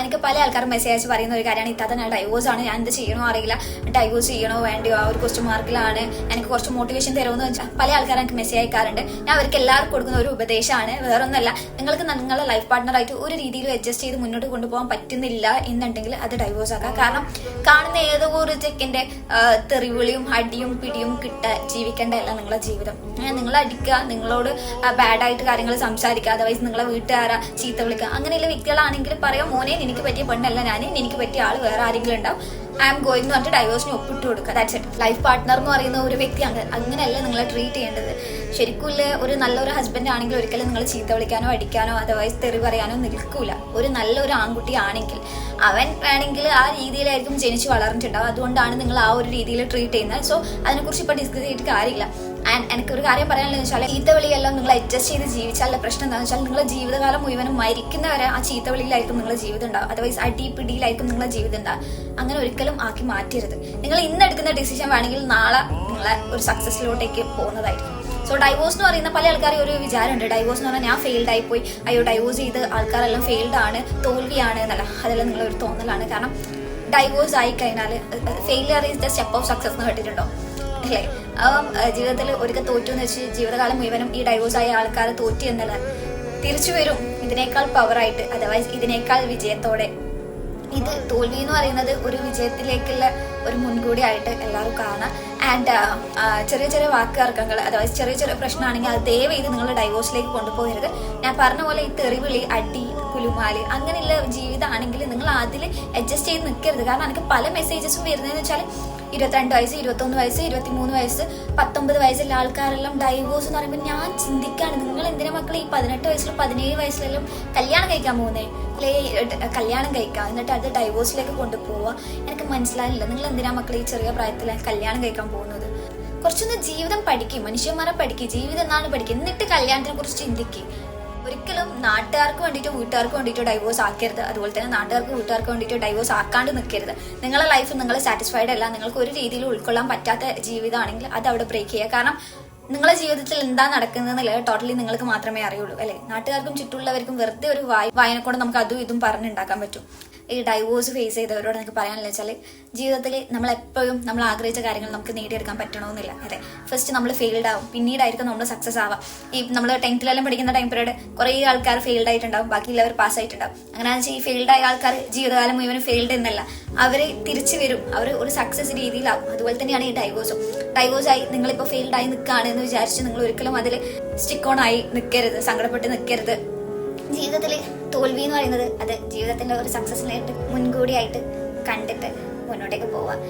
എനിക്ക് പല ആൾക്കാരും മെസ്സേജ് അയച്ച് പറയുന്ന ഒരു കാര്യമാണ്. ഇത്താത്ത ഡൈവോഴ്സ് ആണ്. ഞാൻ എന്ത് ചെയ്യണോ അറിയില്ല. ഡൈവോഴ്സ് ചെയ്യണോ വേണ്ടിയോ? ആ ഒരു ക്വസ്റ്റ്യൻ മാർക്കിലാണ് എനിക്ക് കുറച്ച് മോട്ടിവേഷൻ തരുമെന്ന് വെച്ചാൽ പല ആൾക്കാരും എനിക്ക് മെസ്സേജ് അയക്കാറുണ്ട്. ഞാൻ അവർക്ക് എല്ലാവർക്കും കൊടുക്കുന്ന ഒരു ഉപദേശമാണ്. വേറൊന്നല്ല നിങ്ങൾക്ക് നിങ്ങളുടെ ലൈഫ് പാർട്ട്ണറായിട്ട് ഒരു രീതിയിൽ അഡ്ജസ്റ്റ് ചെയ്ത് മുന്നോട്ട് കൊണ്ടുപോകാൻ പറ്റുന്നില്ല എന്നുണ്ടെങ്കിൽ അത് ഡൈവോഴ്സ് ആക്കാം. കാരണം കാണുന്ന ഏതോ ഒരു ചെക്കിന്റെ തെറിവിളിയും അടിയും പിടിയും കിട്ട ജീവിക്കേണ്ടതല്ല നിങ്ങളുടെ ജീവിതം. നിങ്ങൾ അടിക്കുക നിങ്ങളോട് ബാഡായിട്ട് കാര്യങ്ങൾ സംസാരിക്കുക അതർവൈസ് നിങ്ങളെ വീട്ടുകാരാ ചീത്ത വിളിക്കുക. അങ്ങനെയുള്ള വ്യക്തികളാണെങ്കിൽ പറയാം മോനെ എനിക്ക് പറ്റിയ പെണ്ണല്ല ഞാൻ എനിക്ക് പറ്റിയ ആൾ വേറെ ആരെങ്കിലും ഉണ്ടാവും. ഐ ആം ഗോയിങ് എന്ന് പറഞ്ഞിട്ട് ഡൈവേഴ്സിന് ഒപ്പിട്ട് കൊടുക്കുക. ദാറ്റ്സ് ഇറ്റ് ലൈഫ് പാർട്ട്ണർ എന്ന് പറയുന്ന ഒരു വ്യക്തിയാണ് അങ്ങനെയല്ല നിങ്ങളെ ട്രീറ്റ് ചെയ്യേണ്ടത്. ശരിക്കും ഒരു നല്ലൊരു ഹസ്ബൻഡ് ആണെങ്കിൽ ഒരിക്കലും നിങ്ങൾ ചീത്ത വിളിക്കാനോ അടിക്കാനോ അതർവൈസ് തെറി പറയാനോ നിൽക്കൂല. ഒരു നല്ലൊരു ആൺകുട്ടി ആണെങ്കിൽ അവൻ വേണമെങ്കിൽ ആ രീതിയിലായിരിക്കും ജനിച്ച് വളർന്നിട്ടുണ്ടാവും അതുകൊണ്ടാണ് നിങ്ങൾ ആ ഒരു രീതിയിൽ ട്രീറ്റ് ചെയ്യുന്നത്. സോ അതിനെക്കുറിച്ച് ഇപ്പോൾ ഡിസ്കസ് ചെയ്തിട്ട് കാര്യമില്ല. ആൻഡ് എനിക്കൊരു കാര്യം പറയാനുള്ളത് വെച്ചാൽ ചീത്തവിളിയെല്ലാം നിങ്ങൾ അഡ്ജസ്റ്റ് ചെയ്ത് ജീവിച്ചാലുള്ള പ്രശ്നം എന്താണെന്ന് വെച്ചാൽ നിങ്ങളുടെ ജീവിതകാലം മുഴുവനും മരിക്കുന്നവരെ ആ ചീത്തവിളിയിലായിരിക്കും നിങ്ങളുടെ ജീവിതം ഉണ്ടാവും അതർവൈസ് അടി പിടിയിലായിരിക്കും നിങ്ങളുടെ ജീവിതം ഉണ്ടാവും അങ്ങനെ ഒരിക്കലും ആക്കി മാറ്റരുത്. നിങ്ങൾ ഇന്ന് എടുക്കുന്ന ഡിസിഷൻ വേണമെങ്കിൽ നാളെ നിങ്ങളെ ഒരു സക്സസിലോട്ടേക്ക് പോകുന്നതായിരിക്കും. സോ ഡൈവോഴ്സ് എന്ന് പറയുന്ന പല ആൾക്കാരും ഒരു വിചാരമുണ്ട്. ഡൈവോഴ്സ് എന്ന് പറഞ്ഞാൽ ഞാൻ ഫെയിൽഡ് ആയി പോയി അയ്യോ ഡൈവോഴ്സ് ചെയ്ത് ആൾക്കാരെല്ലാം ഫെയിൽഡ് ആണ് തോൽവിയാണ് എന്നല്ല. അതെല്ലാം നിങ്ങളൊരു തോന്നലാണ്. കാരണം ഡൈവോഴ്സ് ആയി കഴിഞ്ഞാൽ failure is the step of success എന്ന് കേട്ടിട്ടുണ്ടോ? അല്ലേ? അപ്പം ജീവിതത്തിൽ ഒരിക്കൽ തോറ്റു എന്ന് വെച്ച് ജീവിതകാലം മുഴുവനും ഈ ഡൈവോഴ്സ് ആയ ആൾക്കാർ തോറ്റി എന്നല്ല തിരിച്ചു വരും ഇതിനേക്കാൾ പവറായിട്ട് അതർവൈസ് ഇതിനേക്കാൾ വിജയത്തോടെ ഇത് തോൽവി എന്ന് പറയുന്നത് ഒരു വിജയത്തിലേക്കുള്ള ഒരു മുൻകൂടിയായിട്ട് എല്ലാവരും കാണാം. ആൻഡ് ചെറിയ ചെറിയ വാക്കുതർക്കങ്ങൾ അതായത് ചെറിയ ചെറിയ പ്രശ്നമാണെങ്കിൽ അത് ദയവ് ഇത് നിങ്ങൾ ഡൈവോഴ്സിലേക്ക് കൊണ്ടുപോകരുത്. ഞാൻ പറഞ്ഞ പോലെ ഈ തെറിവിളി അടി കുലുമാൽ അങ്ങനെയുള്ള ജീവിതമാണെങ്കിൽ നിങ്ങൾ അതിൽ അഡ്ജസ്റ്റ് ചെയ്ത് നിൽക്കരുത്. കാരണം എനിക്ക് പല മെസ്സേജസും വരുന്നതെന്ന് വെച്ചാൽ ഇരുപത്തിരണ്ട് വയസ്സ് ഇരുപത്തൊന്ന് വയസ്സ് ഇരുപത്തിമൂന്ന് വയസ്സ് പത്തൊമ്പത് വയസ്സുള്ള ആൾക്കാരെല്ലാം ഡൈവോഴ്സ് എന്ന് പറയുമ്പോൾ ഞാൻ ചിന്തിക്കാണ് നിങ്ങൾ മക്കളെ ഈ പതിനെട്ട് വയസ്സിലും പതിനേഴ് വയസ്സിലും കല്യാണം കഴിക്കാൻ പോകുന്നേ? അല്ലെ കല്യാണം കഴിക്കാം എന്നിട്ട് അത് ഡൈവോഴ്സിലേക്ക് കൊണ്ടുപോവുക എനിക്ക് മനസ്സിലായില്ല. നിങ്ങൾ എന്തിനാ മക്കൾ ഈ ചെറിയ പ്രായത്തിൽ കല്യാണം കഴിക്കാൻ പോകുന്നത്? കുറച്ചൊന്ന് ജീവിതം പഠിക്കും മനുഷ്യന്മാരെ പഠിക്കും ജീവിതം എന്നാണ് പഠിക്കുക എന്നിട്ട് കല്യാണത്തിനെ കുറിച്ച് ചിന്തിക്കും. ഒരിക്കലും നാട്ടുകാർക്ക് വേണ്ടിയിട്ട് വീട്ടുകാർക്ക് വേണ്ടിയിട്ട് ഡൈവോഴ്സ് ആക്കരുത്. അതുപോലെ തന്നെ നാട്ടുകാർക്ക് വീട്ടുകാർക്ക് വേണ്ടിയിട്ട് ഡൈവോഴ്സ് ആക്കാണ്ട് നിൽക്കരുത് നിങ്ങളുടെ ലൈഫ് നിങ്ങൾ സാറ്റിസ്ഫൈഡ് അല്ല. നിങ്ങൾക്ക് ഒരു രീതിയിൽ ഉൾക്കൊള്ളാൻ പറ്റാത്ത ജീവിതമാണെങ്കിൽ അത് അവിടെ ബ്രേക്ക് ചെയ്യുക. കാരണം നിങ്ങളുടെ ജീവിതത്തിൽ എന്താ നടക്കുന്നതെന്നില്ല ടോട്ടലി നിങ്ങൾക്ക് മാത്രമേ അറിയുള്ളൂ അല്ലെ? നാട്ടുകാർക്കും ചുറ്റുള്ളവർക്കും വെറുതെ ഒരു വായ വായന കൊണ്ട് നമുക്ക് അതും ഇതും പറഞ്ഞുണ്ടാക്കാൻ പറ്റും. ഈ ഡൈവോഴ്സ് ഫേസ് ചെയ്തവരോട് എനിക്ക് പറയാനുള്ള വെച്ചാൽ ജീവിതത്തിൽ നമ്മൾ എപ്പോഴും നമ്മൾ ആഗ്രഹിച്ച കാര്യങ്ങൾ നമുക്ക് നേടിയെടുക്കാൻ പറ്റണമെന്നില്ല അതെ. ഫസ്റ്റ് നമ്മൾ ഫെയിൽഡ് ആവും. പിന്നീടായിരിക്കും നമ്മൾ സക്സസ് ആവാം. ഈ നമ്മൾ ടെൻത്തിലെല്ലാം പഠിക്കുന്ന ടൈം പീരീഡ് കുറേ ആൾക്കാർ ഫെയിൽഡ് ആയിട്ടുണ്ടാവും. ബാക്കിയുള്ളവർ പാസ് ആയിട്ടുണ്ടാവും. അങ്ങനെ ഈ ഫെയിൽഡ് ആയ ആൾക്കാർ ജീവിതകാലം മുഴുവൻ ഫെയിൽഡ് എന്നല്ല. അവർ തിരിച്ചു വരും. അവർ ഒരു സക്സസ് രീതിയിലാവും. അതുപോലെ തന്നെയാണ് ഈ ഡൈവോഴ്സും ഡൈവോഴ്സ് ആയി നിങ്ങളിപ്പോൾ ഫെയിൽഡ് ആയി നിൽക്കുകയാണ് എന്ന് വിചാരിച്ച് നിങ്ങൾ ഒരിക്കലും അതിൽ സ്റ്റിക്ക് ഓൺ ആയി നിൽക്കരുത് സങ്കടപ്പെട്ട് നിൽക്കരുത് ജീവിതത്തിൽ തോൽവി എന്ന് പറയുന്നത് അത് ജീവിതത്തിന്റെ ഒരു സക്സസിനായിട്ട് മുൻകൂടിയായിട്ട് കണ്ടിട്ട് മുന്നോട്ടേക്ക് പോവാം